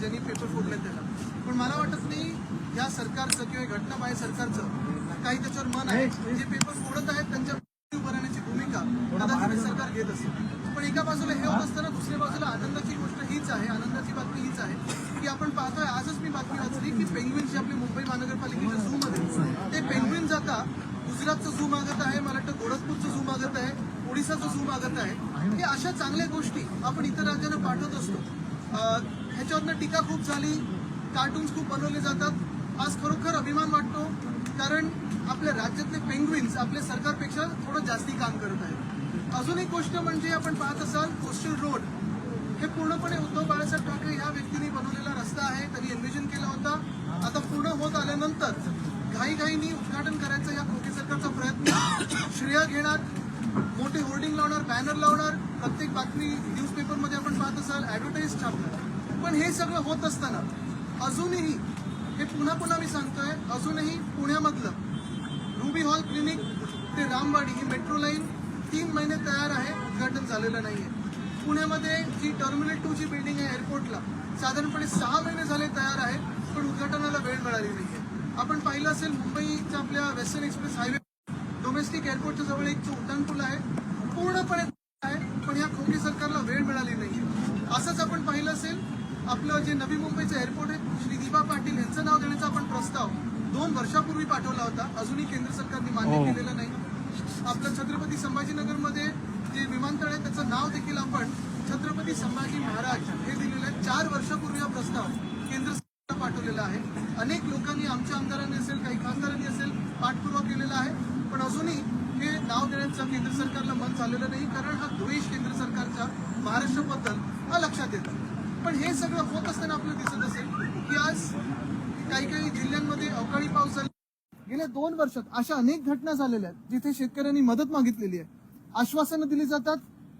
ज्यांनी पेपर फोडले त्याला. पण मला वाटत नाही या सरकारचं किंवा या घटनाबाह्य सरकारचं काही त्याच्यावर मन आहे. जे पेपर फोडत आहेत त्यांच्या उभं राहण्याची भूमिका कदाचित हे सरकार घेत असेल. पण एका बाजूला हे होत असताना दुसऱ्या बाजूला आनंदाची गोष्ट हीच आहे आनंदाची बातमी हीच आहे की आपण पाहतोय आजच मी बातमी वाचली की पेंग्विन जे आपले मुंबई महानगरपालिकेच्या झू मध्ये. ते पेंग्विन जाता गुजरातचं झू मागत आहे मला वाटतं गोरखपूरचं झू मागत आहे ओडिसाचं झू मागत आहे. हे अशा चांगल्या गोष्टी आपण इतर राज्यांना पाठवत असतो. ह्याच्यावरनं टीका खूप झाली. कार्टून्स खूप बनवले जातात. आज खरोखर अभिमान वाटतो कारण आपल्या राज्यातले पेंग्विन्स आपल्या सरकारपेक्षा थोडं जास्ती काम करत आहेत. अजून एक गोष्ट म्हणजे आपण पाहत असाल कोस्टल रोड हे पूर्णपणे उद्धव बाळासाहेब ठाकरे ह्या व्यक्तीने बनवलेला रस्ता आहे त्यांनी एन्व्हिजन केला होता. आता पूर्ण होत आल्यानंतर घाईघाईनी उद्घाटन करायचा या खोके सरकारचा प्रयत्न. श्रेय घेणार मोठे होर्डिंग लावणार बॅनर लावणार. प्रत्येक बातमी न्यूजपेपरमध्ये आपण पाहत असाल ॲडव्हर्टाईज छापणार. पण हे सगळं होत असताना अजूनही हे पुन्हा पुन्हा मी सांगतोय अजूनही पुण्यामधलं रुबी हॉल क्लिनिक ते रामवाडी ही मेट्रो लाईन तीन महिने तयार आहे उद्घाटन झालेलं नाही आहे पुण्यामध्ये जी टर्मिनल टू जी बिल्डिंग आहे एअरपोर्टला साधारणपणे सहा महिने झाले तयार आहे पण उद्घाटनाला वेळ मिळाली नाही आहे आपण पाहिलं असेल मुंबईच्या आपल्या वेस्टर्न एक्सप्रेस हायवे डोमेस्टिक एअरपोर्टच्या जवळ एक जो उड्डाणपूल आहे पूर्णपणे आहे पण या खोके सरकारला वेळ मिळाली नाहीये. असंच आपण पाहिलं असेल आपलं जे नवी मुंबईचं एअरपोर्ट आहे श्री दिबा पाटील यांचं नाव देण्याचा आपण प्रस्ताव दोन वर्षापूर्वी पाठवला होता. अजूनही केंद्र सरकारने मान्य केलेलं नाही. आपलं छत्रपती संभाजीनगरमध्ये जे विमानतळ आहे त्याचं नाव देखील आपण छत्रपती संभाजी महाराज हे दिलेलं आहे. चार वर्षापूर्वी हा प्रस्ताव केंद्र सरकारला पाठवलेला आहे. अनेक लोकांनी आमच्या आमदारांनी असेल काही खासदारांनी असेल पाठपुरावा केलेला आहे. पण अजूनही हे नाव देण्याचं केंद्र सरकारला मन झालेलं नाही. कारण हा द्वेष केंद्र सरकारच्या महाराष्ट्राबद्दल हा लक्षात येतो. पण हे सगळं होत असताना आपल्याला दिसत असेल की आज काही काही जिल्ह्यांमध्ये अवकाळी पाऊस झाला. गेल्या दोन वर्षात अशा अनेक घटना झालेल्या आहेत जिथे शेतकऱ्यांनी मदत मागितलेली आहे. आश्वासनं दिली जातात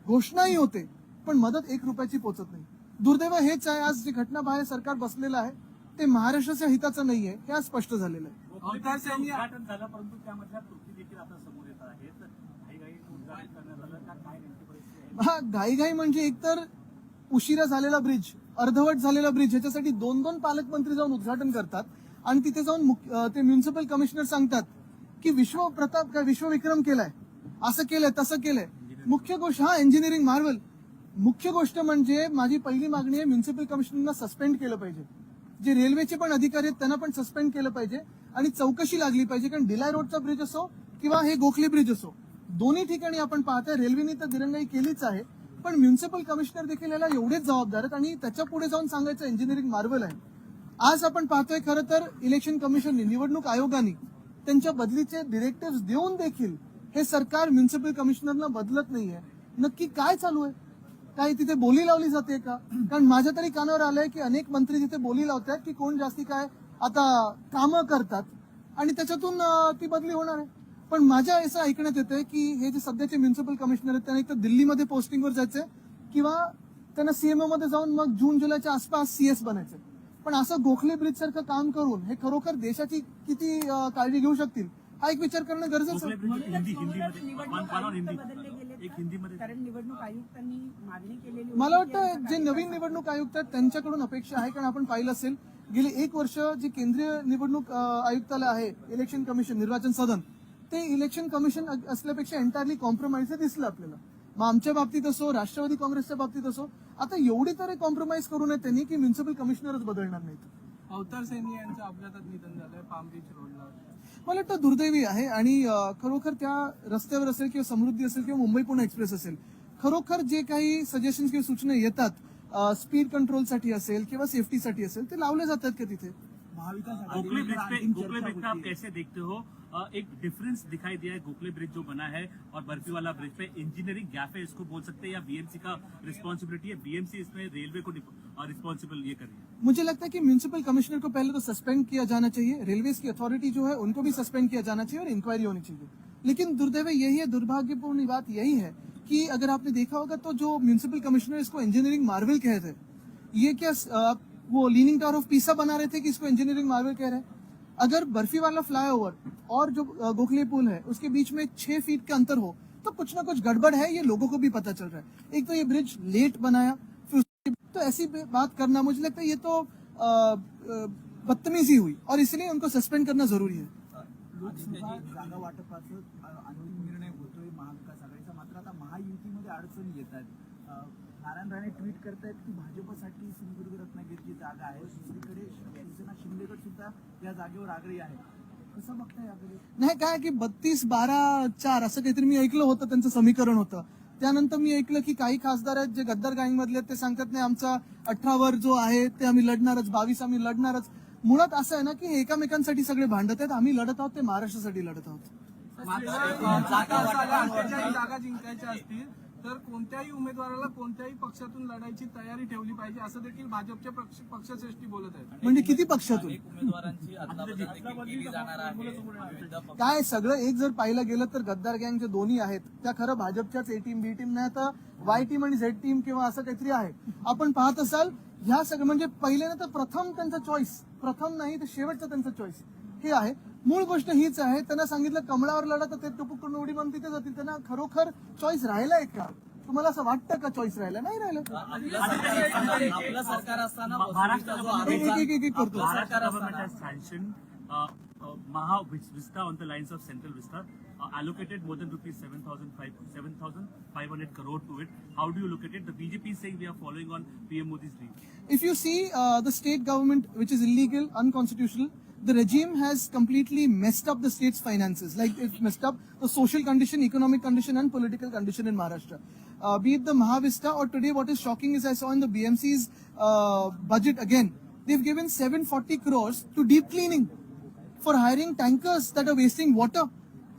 घोषणाही होते पण मदत एक रुपयाची पोचत नाही. दुर्दैव हेच आहे आज जे घटना बाहेर सरकार बसलेलं आहे ते महाराष्ट्राच्या हिताचं नाहीये हे आज स्पष्ट झालेलं आहे. अवतारचं उद्घाटन झालं परंतु त्यामधल्या त्रुटी देखील आता समोर येत आहेत. घाईघाई उद्घाटन करण्यात आलं का? काय नेमकी परिस्थिती आहे? घाईघाई म्हणजे एकतर उशिरा झालेला ब्रिज अर्धवट झालेला ब्रिज ह्याच्यासाठी दोन दोन पालकमंत्री जाऊन उद्घाटन करतात. आणि तिथे जाऊन ते म्युन्सिपल कमिशनर सांगतात की विश्व प्रताप काय विश्वविक्रम केलाय. असं केलंय तसं केलंय. मुख्य गोष्ट हा इंजिनिअरिंग मार्वल मुख्य गोष्ट म्हणजे माझी पहिली मागणी आहे म्युन्सिपल कमिशनरना सस्पेंड केलं पाहिजे. जे रेल्वेचे पण अधिकारी आहेत त्यांना पण सस्पेंड केलं पाहिजे. आणि चौकशी लागली पाहिजे कारण डिलाय रोडचा ब्रिज असो किंवा हे गोखले ब्रिज असो दोन्ही ठिकाणी आपण पाहतोय रेल्वेने तर दिरंगाई केलीच आहे. पण म्युन्सिपल कमिशनर देखील याला एवढेच जबाबदार आहेत आणि त्याच्या पुढे जाऊन सांगायचं इंजिनिअरिंग मार्वल आहे. आज आपण पाहतोय खरं तर इलेक्शन कमिशनने निवडणूक आयोगाने त्यांच्या बदलीचे डिरेक्टिव्ह देऊन देखील हे सरकार म्युन्सिपल कमिशनरला बदलत नाहीये. नक्की काय चालू आहे? काही तिथे बोली लावली जाते का? कारण माझ्या तरी कानावर आलंय की अनेक मंत्री तिथे बोली लावतात की कोण जास्ती काय आता कामं करतात आणि त्याच्यातून ती बदली होणार आहे. पण माझ्या असं ऐकण्यात येतंय की हे जे सध्याचे म्युन्सिपल कमिशनर आहेत त्यांना एक तर दिल्लीमध्ये पोस्टिंगवर जायचंय किंवा त्यांना सीएमओ मध्ये जाऊन मग जून जुलैच्या आसपास सीएस बनायचंय. पण असं गोखले ब्रिज सारखं काम करून हे खरोखर देशाची किती काळजी घेऊ शकतील हा एक विचार करणं गरजेचं मला वाटतं जे नवीन निवडणूक आयुक्त आहेत त्यांच्याकडून अपेक्षा आहे कारण आपण पाहिलं असेल गेली एक वर्ष जे केंद्रीय निवडणूक आयुक्तालय आहे इलेक्शन कमिशन निर्वाचन सदन ते इलेक्शन कमिशन असल्यापेक्षा एंटायरली कॉम्प्रोमाइज दिसलं आपल्याला. मग आमच्या बाबतीत असो राष्ट्रवादी काँग्रेसच्या बाबतीत असो आता एवढी तरी कॉम्प्रोमाइज करू नये त्यांनी की म्युन्सिपल कमिशनरच बदलणार नाहीत. अवतार सैनी यांचं अपघातात निधन झालंय पाम बीच रोडला मला वाटतं दुर्दैवी आहे आणि खरोखर त्या रस्त्यावर असेल किंवा समृद्धी असेल किंवा मुंबई पुणे एक्सप्रेस असेल खरोखर जे काही सजेशन किंवा सूचना येतात स्पीड कंट्रोलसाठी असेल किंवा सेफ्टीसाठी असेल ते लावले जातात का तिथे? गोखले ब्रिज पे गोखले ब्रिज पे आप कैसे देखते हो? एक डिफरेंस दिखाई दिया है गोखले ब्रिज जो बना है और बर्फ़ी वाला ब्रिज पे इंजीनियरिंग गैप है इसको बोल सकते हैं या बीएमसी का रिस्पॉन्सिबिलिटी है। बीएमसी इसमें रेलवे को रिस्पॉन्सिबल ये कर रही है। मुझे लगता है कि म्यूनिसिपल कमिश्नर को पहले तो सस्पेंड किया जाना चाहिए। रेलवे की अथॉरिटी जो है उनको भी सस्पेंड किया जाना चाहिए और इंक्वायरी होनी चाहिए। लेकिन दुर्दैव यही है दुर्भाग्यपूर्ण बात यही है कि अगर आपने देखा होगा तो जो म्यूनिसिपल कमिश्नर इसको इंजीनियरिंग मार्वल कहे थे ये क्या अ, वो लीनिंग टावर ऑफ़ पीसा बना रहे थे कि इसको इंजीनियरिंग मार्वल कह रहे हैं। अगर बर्फ़ी वाला फ्लाईओवर और जो गोखले पुल है उसके बीच में छह फीट का अंतर हो तो कुछ ना कुछ गड़बड़ है ये लोगों को भी पता चल रहा है। एक तो ये ब्रिज लेट बनाया तो ऐसी बात करना मुझे लगता है ये तो बदतमीजी हुई और इसलिए उनको सस्पेंड करना ज़रूरी है। जागा वाटपाचं अ, निर्णय होतोय महाविकास आघाडीचा नारायण राणे ट्विट करतायत की भाजपसाठी सिंधुदुर्ग रत्नागिरीची जागा आहे. दुसरीकडे शिवसेना शिंदेगड सुद्धा या जागेवर आग्रही आहे. कसं बघताय याकडे नाही काय की बत्तीस बारा चार असं काहीतरी मी ऐकलं होतं त्यांचं समीकरण होतं. त्यानंतर मी ऐकलं की काही खासदार आहेत जे गद्दार गँगमधले आहेत ते सांगतात नाही आमचा अठरावर जो आहे ते आम्ही लढणारच बावीस आम्ही लढणारच. मुळात असं आहे ना की हे एकामेकांसाठी सगळे भांडत आहेत आम्ही लढत आहोत ते महाराष्ट्रासाठी लढत आहोत. जागा जिंकायच्या असतील. तर कोणत्याही उमेदवाराला कोणत्याही पक्षातून लढायची तयारी ठेवली पाहिजे असं देखील भाजपचे पक्ष पक्षश्रेष्ठी बोलत आहेत. म्हणजे किती पक्षातून? उमेदवारांची अदलाबदल देखील केली जाणार आहे. विविध पक्ष- काय सगळं एक जर पाहिलं गेलं तर गद्दार गँग जे दोन्ही आहेत त्या खरं भाजपच्याच ए टीम बी टीम नाही तर वाय टीम आणि झेड टीम किंवा असं काहीतरी आहे. आपण पाहत असाल ह्या सगळं म्हणजे पहिले ना तर प्रथम त्यांचा चॉईस प्रथम नाही तर शेवटचा त्यांचा चॉईस हे आहे. मूळ गोष्ट हीच आहे त्यांना सांगितलं कमळावर लढा तर ते टुपूक करून उडी मारून तिथे जातील त्यांना खरोखर चॉईस राहिला आहे का तुम्हाला असं वाटतं का चॉईस राहिला नाही राहिलं आपलं सरकार असताना आपलं सरकार असताना वसुलीचा जो आरोप एक- एक- एक- एक करतो Maharashtra government has sanctioned uh, uh, Maha Vista on the lines of Central Vista, uh, allocated more than rupees 7,500 7,500 crore to it. How do you look at it? The BJP is saying we are following on PM Modi's dream. if you see uh, the state government, which is illegal, unconstitutional, the regime has completely messed up the state's finances. Like it's messed up the social condition, economic condition, and political condition in Maharashtra. Uh, be it the Mahavista or today, what is shocking is I saw in the BMC's uh, budget again, they've given 740 crores to deep cleaning for hiring tankers that are wasting water.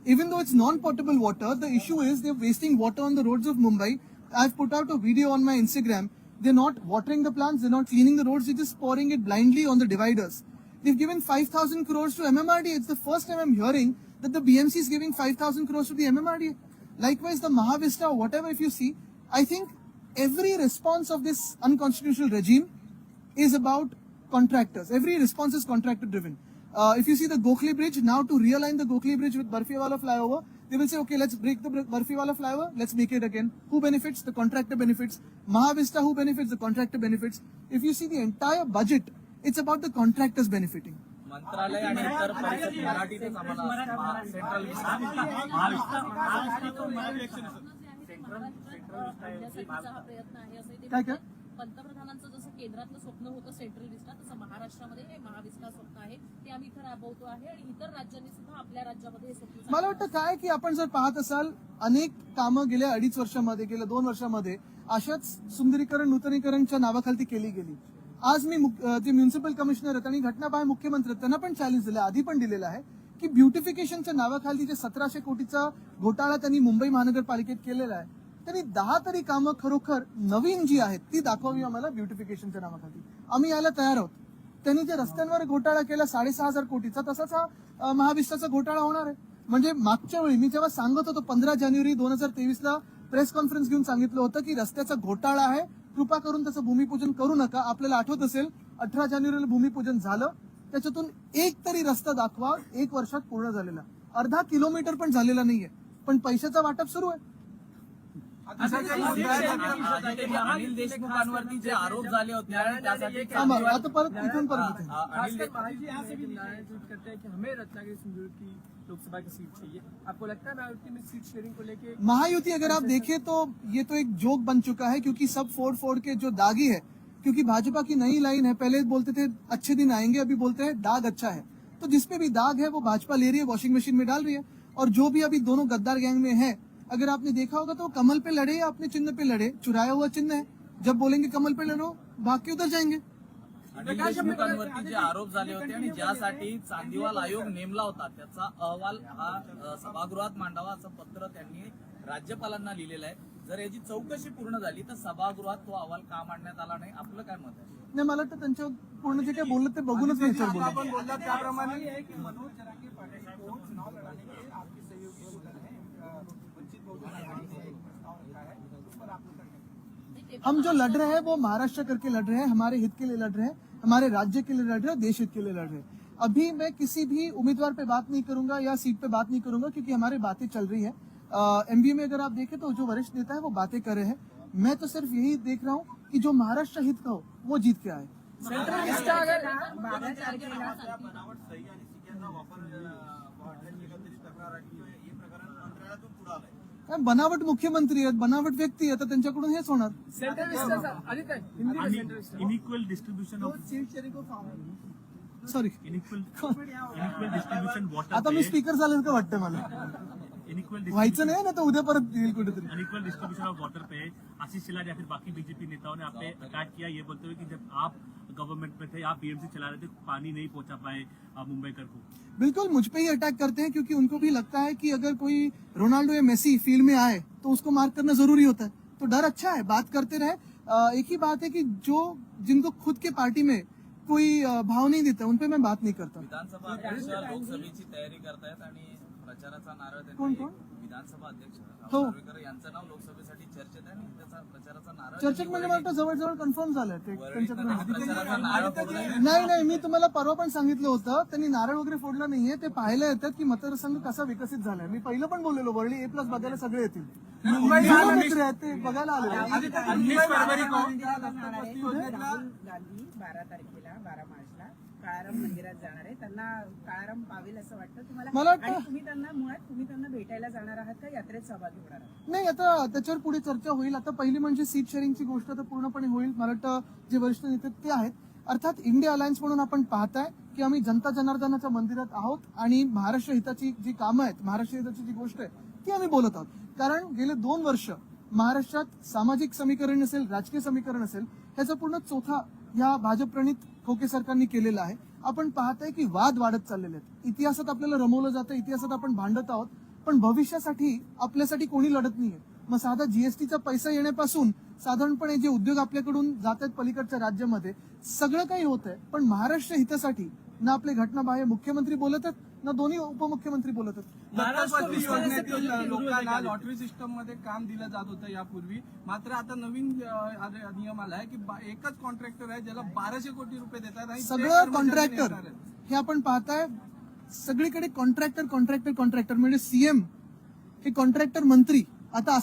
Even though it's non-potable water, the issue is they're wasting water on the roads of Mumbai. I've put out a video on my Instagram. They're not watering the plants, they're not cleaning the roads, they're just pouring it blindly on the dividers. They've given 5,000 crores to MMRD. It's the first time I'm hearing that the BMC is giving 5,000 crores to the MMRD. Likewise, the Mahavista or whatever, if you see, I think every response of this unconstitutional regime is about contractors. Every response is contractor driven. Uh, if you see the Gokhale Bridge, now to realign the Gokhale Bridge with Barfiwala flyover, they will say, okay, let's break the Barfiwala flyover, let's make it again. Who benefits? The contractor benefits. Mahavista, who benefits? The contractor benefits. If you see the entire budget, it's about the contractors benefiting. मंत्रालय आणि इतर परिषद मराठीतच आम्हाला central आणण्यासाठीचा हा प्रयत्न आहे असं ते काय काय? पंतप्रधानांचं जसं केंद्रातलं स्वप्न होतं सेंट्रल विस्टा तसं महाराष्ट्रामध्ये हे महाविस्टा स्वप्न आहे ते आम्ही इथं राबवतो आहे आणि इतर राज्यांनी सुद्धा आपल्या राज्यामध्ये हे स्वप्न मला वाटतं काय की आपण जर पाहत असाल अनेक कामं गेल्या अडीच वर्षामध्ये गेल्या दोन वर्षामध्ये अशाच सुंदरीकरण नूतनीकरणच्या नावाखाली केली गेली आज मी जे म्युन्सिपल कमिशनर आहेत आणि घटनाबाह्य मुख्यमंत्री त्यांना पण चॅलेंज दिलं आधी पण दिलेलं आहे की ब्युटिफिकेशनच्या नावाखाली जे सतराशे कोटीचा घोटाळा त्यांनी मुंबई महानगरपालिकेत केलेला आहे त्यांनी दहा तरी कामं खरोखर नवीन जी आहेत ती दाखवावी आम्हाला ब्युटिफिकेशनच्या नावाखाली. आम्ही यायला तयार आहोत. त्यांनी जे रस्त्यांवर घोटाळा केला साडेसहा हजार कोटीचा तसाच हा महाविस्ताचा घोटाळा होणार आहे. म्हणजे मागच्या वेळी मी जेव्हा सांगत होतो पंधरा जानेवारी दोन हजार तेवीसला प्रेस कॉन्फरन्स घेऊन सांगितलं होतं की रस्त्याचा घोटाळा आहे कृपा करून त्याचं भूमिपूजन करू नका. आपल्याला आठवत असेल अठरा जानेवारीला भूमिपूजन झालं. त्याच्यातून एक तरी रस्ता दाखवा. एक वर्षात पूर्ण झालेला. अर्धा किलोमीटर पण झालेला नाहीये. पण पैशाचा वाटप सुरू आहे. अनिल देशमुखांवरती जे आरोप झाले होते आणि त्यासाठी थांबा, आता परत इथून परत इथे अ, अनिल दे- नारायण ट्वीट करते हैं कि हमें रत्नागिरी सिंधुदुर्ग की लोकसभा की सीट चाहिए। आपको लगता है मायावती में सीट शेयरिंग को लेके महायुति अगर आप देखें तो ये तो एक जोक बन चुका है क्योंकि सब फोड़ फोड़ के जो दागी है क्योंकि भाजपा की नई लाइन है पहले बोलते थे अच्छे दिन आएँगे अभी बोलते हैं दाग अच्छा है। तो जिसपे भी दाग है वो भाजपा ले रही है वॉशिंग मशीन में डाल रही है और जो भी अभी दोनों गद्दार गैंग में है अगर आपने देखा होगा तो कमल पे लड़े या अपने चिन्ह पे लड़े? चुराया हुआ चिन्ह है। जब बोलेंगे कमल पे लड़ो भाग के उधर जाएंगे। अनिल देशमुखांवरती जे आरोप झाले होते आणि ज्यासाठी चांदीवाल आयोग नेमला होता त्याचा अहवाल हा सभागृहात मांडावा असं पत्र त्यांनी राज्यपालांना लिहिलेलं आहे. जर याची चौकशी पूर्ण झाली तर सभागृहात तो अहवाल का मांडण्यात आला नाही? आपलं काय मत आहे? नाही मला वाटतं त्यांच्या पूर्ण जे काय बोललं ते बघूनच आपण बोलला त्याप्रमाणे हम जो लड़ रहे हैं वो महाराष्ट्र करके लड़ रहे हैं हमारे हित के लिए लड़ रहे हैं हमारे राज्य के लिए लड़ रहे हैं देश हित के लिए लड़ रहे हैं। अभी मैं किसी भी उम्मीदवार पे बात नहीं करूँगा या सीट पे बात नहीं करूँगा क्योंकि हमारी बातें चल रही है। एमबीए में अगर आप देखें तो जो वरिष्ठ नेता है वो बातें कर रहे हैं। मैं तो सिर्फ़ यही देख रहा हूँ कि जो महाराष्ट्र हित का हो वो जीत के आए। सेंट्रल बनावट मुख्यमंत्री आहेत बनावट व्यक्ती आहेत तर त्यांच्याकडून हेच होणार. Inequal distribution of sorry inequal inequal distribution water आता मी स्पीकर झालं का वाटतं मला? इनइक्वल व्हायचं नाही ना तर उद्या परत येईल कुठेतरी. अनइक्वल डिस्ट्रीब्यूशन ऑफ वाटर पे आशीष शिलार या फिर बाकी बीजेपी नेताओं ने आप पे अटैक किया ये बोलते हुए कि जब आप गवर्नमेंट में थे आप बीएमसी चला रहे थे पानी नहीं पहुँचा पाए अ, मुंबईकर को। बिल्कुल मुझ पे ही अटैक करते हैं क्योंकि उनको भी लगता है कि अगर कोई रोनाल्डो या मेसी फ़ील्ड में आए तो उसको मार्क करना ज़रूरी होता है। तो डर अच्छा है बात करते रहे। एक ही बात है कि जो जिनको खुद के पार्टी में कोई भाव नहीं देता उन पे मैं बात नहीं करता। विधानसभा लोकसभेची तयारी करतायत आणि प्रचाराचा नारळ त्यांनी- कोण, कोण? विधानसभा अध्यक्ष हो. नार्वेकर यांचं नाव लोकसभेसाठी चर्चेत आहे आणि त्याचा प्रचाराचा नारळ चर्चेत म्हणजे मला वाटतं जवळजवळ कन्फर्म झालंय ते त्यांच्याकडून प्रचाराचा नारळ. नाही नाही मी तुम्हाला परवा पण सांगितलं होतं त्यांनी नारळ वगैरे फोडलं नाहीये ते पाहायला येतात की मतदारसंघ कसा विकसित झालाय मी पहिलं पण बोललेलो वरळी ए प्लस बघायला सगळे येतील मुंबई मित्र आहेत ते बघायला आले. उन्नीस को राहुल गांधी बारा तारखेला बारा मार्चला काळाराम मंदिरात जाणार आहे. त्यांना काळाराम पावेल असं वाटतं तुम्हाला? मला वाटतं- आणि तुम्ही त्यांना मुळात तुम्ही त्यांना भेटायला जाणार आहात का? यात्रेत सहभागी होणार आहात? नाही आता त्याच्यावर पुढे चर्चा होईल. आता पहिली म्हणजे सीट शेअरिंगची गोष्ट तर पूर्णपणे होईल. मला वाटतं जे वरिष्ठ नेते ते आहेत. अर्थात इंडिया अलायन्स म्हणून आपण पाहताय की आम्ही जनता जनार्दनाच्या मंदिरात आहोत आणि महाराष्ट्र हिताची जी कामं आहेत महाराष्ट्र हिताची जी गोष्ट आहे ती आम्ही बोलत आहोत. कारण गेले दोन वर्ष महाराष्ट्रात सामाजिक समीकरण असेल राजकीय समीकरण असेल ह्याचा पूर्ण चौथा ह्या भाजपप्रणित खोके सरकारने केलेला आहे. आपण पाहताय की वाद वाढत चाललेले आहेत. इतिहासात आपल्याला रमवलं जातं इतिहासात आपण भांडत आहोत पण भविष्यासाठी आपल्यासाठी कोणी लढत नाहीये. मग साधा जीएसटीचा पैसा येण्यापासून साधारणपणे जे उद्योग आपल्याकडून जात आहेत पलीकडच्या राज्यामध्ये सगळं काही होत आहे पण महाराष्ट्र हितासाठी ना आपले घटनाबाह्य मुख्यमंत्री बोलत आहेत ना दोन्ही उपमुख्यमंत्री बोलत दत्तपत्नी योजनेतील लोकांना लॉटरी सिस्टममध्ये काम दिलं जात होतं यापूर्वी. मात्र आता नवीन नियम आला आहे की एकच कॉन्ट्रॅक्टर आहे ज्याला बाराशे कोटी रुपये देतात सगळं कॉन्ट्रॅक्टर. हे आपण पाहताय सगळीकडे कॉन्ट्रॅक्टर कॉन्ट्रॅक्टर कॉन्ट्रॅक्टर म्हणजे सीएम हे कॉन्ट्रॅक्टर मंत्री. आता